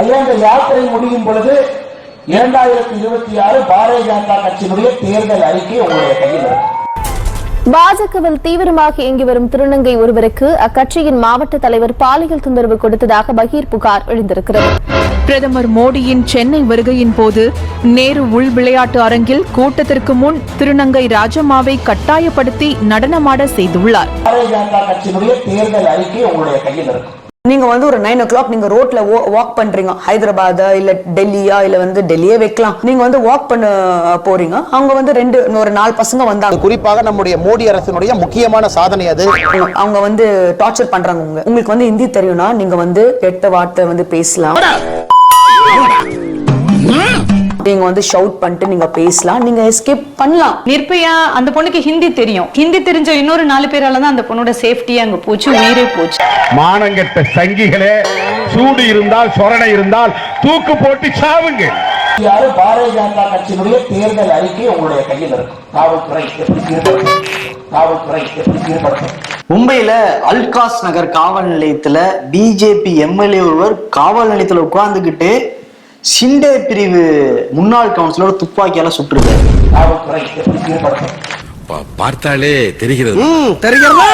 ஐயா இந்த யாத்திரை முடியும் பொழுது இரண்டாயிரத்தி இருபத்தி ஆறு பாரதிய ஜனதா கட்சியினுடைய தேர்தல் அறிக்கை உங்களுடைய கையில் இருக்கு. பாஜகவில் தீவிரமாக இயங்கி வரும் திருநங்கை ஒருவருக்கு அக்கட்சியின் மாவட்ட தலைவர் பாலியல் தொந்தரவு கொடுத்ததாக பகீர் புகார் எழுந்திருக்கிறது. பிரதமர் மோடியின் சென்னை வருகையின் போது நேரு உள் விளையாட்டு அரங்கில் கூட்டத்திற்கு முன் திருநங்கை ராஜம்மாவை கட்டாயப்படுத்தி நடனமாட செய்துள்ளார். தேர்தல் அறிக்கை உங்களுடைய கையில் இருக்கு. நீங்க வந்து ஒரு நைன் ஓ கிளாக் நீங்க ரோட்ல வாக் பண்றீங்க. ஹைதராபாதா இல்ல டெல்லியா இல்ல வந்து டெல்லியே வைக்கலாம். நீங்க வந்து வாக் பண்ண போறீங்க. அவங்க வந்து ரெண்டு ஒரு நாலு பசங்க வந்தாங்க. குறிப்பாக நம்முடைய மோடி அரசினுடைய முக்கியமான சாதனை அது. அவங்க வந்து டார்ச்சர் பண்றாங்க உங்க. உங்களுக்கு வந்து ஹிந்தி தெரியும்னா நீங்க வந்து கெட்ட வார்த்தை வந்து பேசலாம். நீங்க வந்து ஷவுட் பண்ணிட்டு நீங்க பேசலாம். நீங்க எஸ்கேப் பண்ணலாம். நிர்பயா அந்த பொண்ணுக்கு ஹிந்தி தெரியும். ஹிந்தி தெரிஞ்ச இன்னொரு நாலு பேரால தான் அந்த பொண்ணோட சேஃப்டி அங்க போச்சு உயிரே போச்சு. மானங்கெட்ட சங்கிகளே சூடு இருந்தால் சொரணை இருந்தால் தூக்கு போட்டு சாவுங்க. யாரு பாரதிய ஜனதா கட்சியினுடைய தேர்தல் அறிக்கை உங்களுடைய கையில் இருக்கு காவல்துறை எப்படி சீர்படுத்தும்? காவல்துறை எப்படி சீர்படுத்தும்? மும்பையில அல்காஸ் நகர் காவல் நிலையத்துல பிஜேபி எம்எல்ஏ ஒருவர் காவல் நிலையத்துல உட்கார்ந்துகிட்டு சிண்டே பிரிவு முன்னாள் கவுன்சிலர் துப்பாக்கியால சுட்டிருக்காரு. பார்த்தாலே தெரிகிறது. தெரிகிறதா?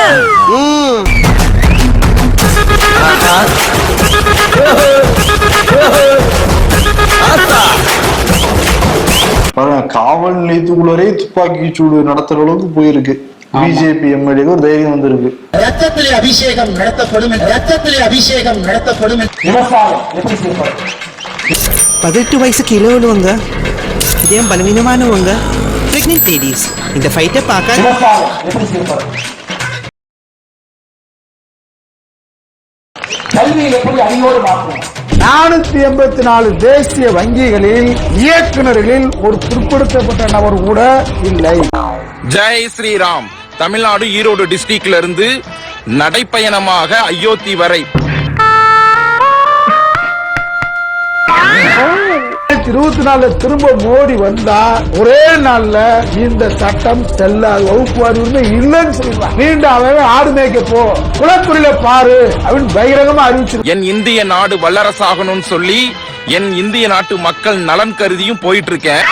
காவல் நிலையத்துக்குள்ளரே துப்பாக்கி சூடு நடத்துற அளவுக்கு போயிருக்கு. பிஜேபி எம்எல்ஏக்கு ஒரு தைரியம் வந்திருக்கு. ரத்தத்திலே அபிஷேகம் நடத்தப்படும் ரத்தத்திலே அபிஷேகம் நடத்தப்படும் விவசாயம் எப்படி சீர்படுத்தும் பதினெட்டு வயசுக்கு இளவலுவங்க. இதயம் பலவீனமானவங்க. பிரெக்னென்ட் லேடிஸ் இந்த ஃபைட்டை பார்க்க விவசாயம் எப்படி சீர்படுத்தும் கல்வியை எப்படி அடியோடு மாற்றும்? நானூத்தி எண்பத்தி நாலு தேசிய வங்கிகளில் இயக்குநர்களில் ஒரு பிற்படுத்தப்பட்ட நபர் கூட இல்லை. ஜெய் ஸ்ரீராம். தமிழ்நாடு ஈரோடு டிஸ்ட்ரிக்ட்ல இருந்து நடைப்பயணமாக அயோத்தி வரை இருபத்தி நாலுல திரும்ப மோடி வந்தா ஒரே நாள்ல இந்த சட்டம் செல்லாது. வகுப்பு அறிவுரிமை இல்லைன்னு சொல்றான் நீண்ட அவன் ஆடு மேய்க்க போ. குளத்துறையில பாரு அப்படின்னு பகிரங்கமா அறிவிச்சிருக்கான் என் இந்திய நாடு வல்லரசாகணும்னு சொல்லி என் இந்திய நாட்டு மக்கள் நலன் கருதியும் போயிட்டு இருக்கேன்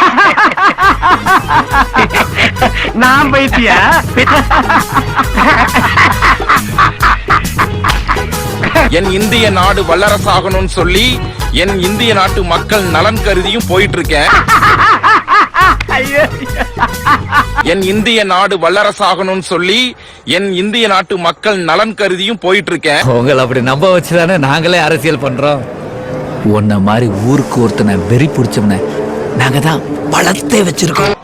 நான் பைத்தியா என் இந்திய நாடு வல்லரசாகணும்னு சொல்லி என் இந்திய நாட்டு மக்கள் நலன் கருதியும் போயிட்டு இருக்கேன் என் இந்திய நாடு வல்லரசாகணும்னு சொல்லி என் இந்திய நாட்டு மக்கள் நலன் கருதியும் போயிட்டு இருக்கேன் உங்களை அப்படி நம்ப வச்சுதானே நாங்களே அரசியல் பண்றோம். உன்ன மாதிரி ஊருக்கு ஒருத்தனை வெறி பிடிச்சவன நாங்க தான் வளர்த்தே வச்சிருக்கோம்.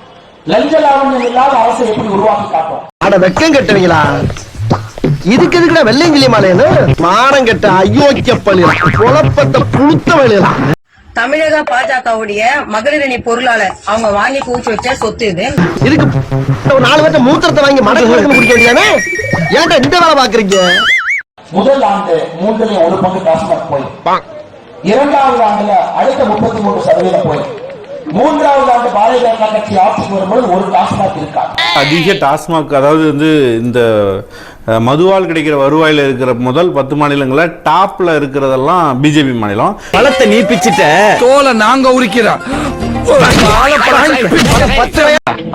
லஞ்ச லாவண்யம் இல்லாத அரசை எப்படி உருவாக்கி காட்டும்? அட வெக்கம் கட்டுவீங்களா இதுக்கு எதுக்குடா வெள்ளையங்கிலி மாலைன்னு மானம் கெட்ட அயோக்கிய பள்ளி குழப்பத்தை புழுத்த வேலையெல்லாம் தமிழக பாஜகவுடைய மகளிரணி பொருளாளர் அவங்க வாங்கி பூச்சி வச்ச சொத்து இது. இதுக்கு ஒரு நாலு பேர்த்த மூத்திரத்தை வாங்கி மடக்கு மடக்கு குடிக்க வேண்டியதானே? ஏன்டா இந்த வேலை பாக்குறீங்க? முதல் ஆண்டு மூன்றிலே ஒரு பங்கு டாஸ்மாக் போய். இரண்டாவது ஆண்டுல அடுத்த முப்பத்தி மூன்று சதவீதம் போய். மூன்றாவது பாரதிய ஜனதா கட்சி ஆட்சிக்கு வரும்போது ஒரு டாஸ்மாக் இருக்காது அதிக டாஸ்மாக் அதாவது வந்து இந்த மதுவால் கிடைக்கிற வருவாயில இருக்கிற முதல் பத்து மாநிலங்கள்ல டாப்ல இருக்கிறதெல்லாம் பிஜேபி மாநிலம். பழத்தை நீ பிச்சிட்ட. தோலை நாங்க உரிக்கிறோம்.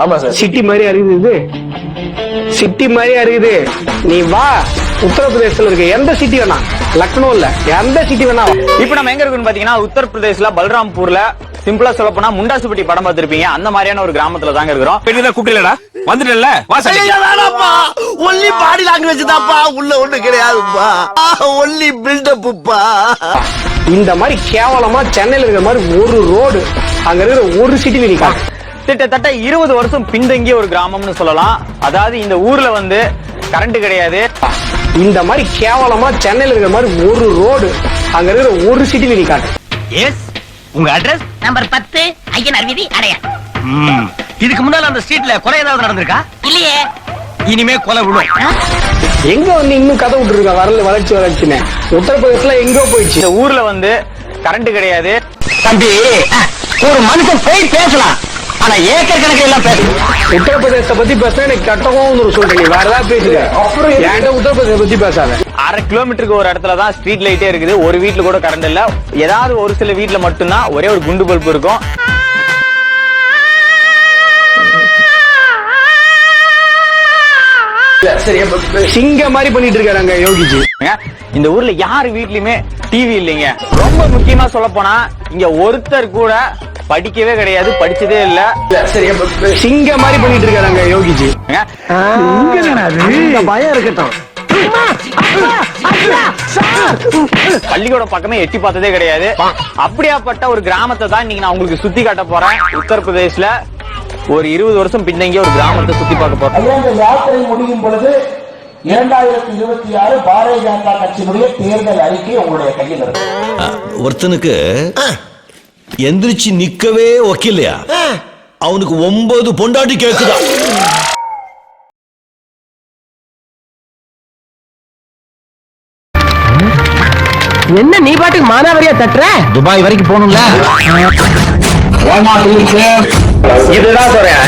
ஆமா சார். சிட்டி மாதிரி அறியுது சிட்டி மாதிரி அறியுது. நீ வா. உத்தரப்பிரதேசத்துல இருக்க. எந்த சிட்டி வேணா. லக்னோ இல்ல. எந்த சிட்டி வேணா. இப்ப நம்ம எங்க இருக்குன்னு பாத்தீங்கன்னா உத்தரப்பிரதேசல பல்ராம்பூர்ல சிம்பிளா சொல்ல போனா முண்டாசுப்பட்டி படம் பார்த்திருப்பீங்க. அந்த மாதிரியான ஒரு கிராமத்துல தாங்க இருக்கிறோம். கூப்பிடலடா. வந்துட்டல வேணாப்பா ஒன்லி பாடி லாங்குவேஜ் தான்ப்பா. உள்ள ஒண்ணு கிடையாதுப்பா. ஒன்லி பில்டப்புப்பா இந்த மாதிரி கேவலமா சென்னையில இருக்கிற மாதிரி ஒரு ரோடு அங்க இருக்கிற ஒரு சிட்டில நீ காட்டு கிட்டத்தட்ட இருபது வருஷம் பின்தங்கிய ஒரு கிராமம்னு சொல்லலாம். அதாவது இந்த ஊர்ல வந்து கரண்ட் கிடையாது. இந்த மாதிரி கேவலமா சென்னையில இருக்கிற மாதிரி ஒரு ரோடு அங்க இருக்கிற ஒரு சிட்டில நீ காட்டு. எஸ் உங்க அட்ரஸ் நம்பர் பத்து ஐயனார் வீதி அடைய. இதுக்கு முன்னால அந்த ஸ்ட்ரீட்ல கொலை ஏதாவது நடந்திருக்கா? இல்லையே. இனிமே கொலை விடும் எங்க வந்து இன்னும் கதை விட்டுருக்கா? வரல வளர்ச்சி வளர்ச்சின்னு. உத்தரப்பிரதேசல எங்கோ போயிடுச்சு. இந்த ஊர்ல வந்து கரண்ட் கிடையாது. தம்பி ஒரு மனுஷன் போய் பேசலாம். ஆனா ஏக்கர் கணக்கில் எல்லாம் பேசணும் உத்தரப்பிரதேசத்தை பத்தி பேச எனக்கு கட்டவும் ஒரு சொல்றேன் நீ வேற ஏதாவது பேசுங்க. என்கிட்ட உத்தரப்பிரதேச பத்தி பேசாத. அரை கிலோமீட்டருக்கு ஒரு இடத்துல தான் ஸ்ட்ரீட் லைட்டே இருக்குது. ஒரு வீட்ல கூட கரண்ட் இல்ல. ஏதாவது ஒரு சில வீட்ல மட்டும்தான் ஒரே ஒரு குண்டு பல்ப் இருக்கும். சிங்க மாதிரி பண்ணிட்டு இருக்காங்க யோகிஜி. இந்த ஊர்ல யார் வீட்லயுமே டிவி இல்லைங்க. ரொம்ப முக்கியமா சொல்ல போனா இங்க ஒருத்தர் கூட படிக்கவே கிடையாது படிச்சதே இல்ல. சிங்க மாதிரி பண்ணிட்டு இருக்காங்க யோகிஜி. பயம் இருக்கட்டும். பள்ளிக்கூட பக்கமே எட்டி பார்த்ததே கிடையாது. அப்படியாப்பட்ட ஒரு கிராமத்தை தான் இன்னைக்கு நான் உங்களுக்கு சுத்தி காட்ட போறேன். உத்தரப்பிரதேஷ்ல ஒரு இருபது வருஷம் பின்னங்கிய ஒரு கிராமத்தை சுத்தி பார்க்க இந்த யாத்திரை முடியும் பொழுது இரண்டாயிரத்தி இருபத்தி ஆறு பாரதிய ஜனதா கட்சியினுடைய தேர்தல் அறிக்கை உங்களுடைய கையில் இருக்கு. ஒருத்தனுக்கு எந்திரிச்சு நிக்கவே ஒக்கில்லையா அவனுக்கு ஒன்பது பொண்டாட்டி கேக்குதா? என்ன நீ பாட்டுக்கு மானாவரியா தட்டுற? துபாய் வரைக்கும் போகணும்ல. இதுதான் சொல்றேன்.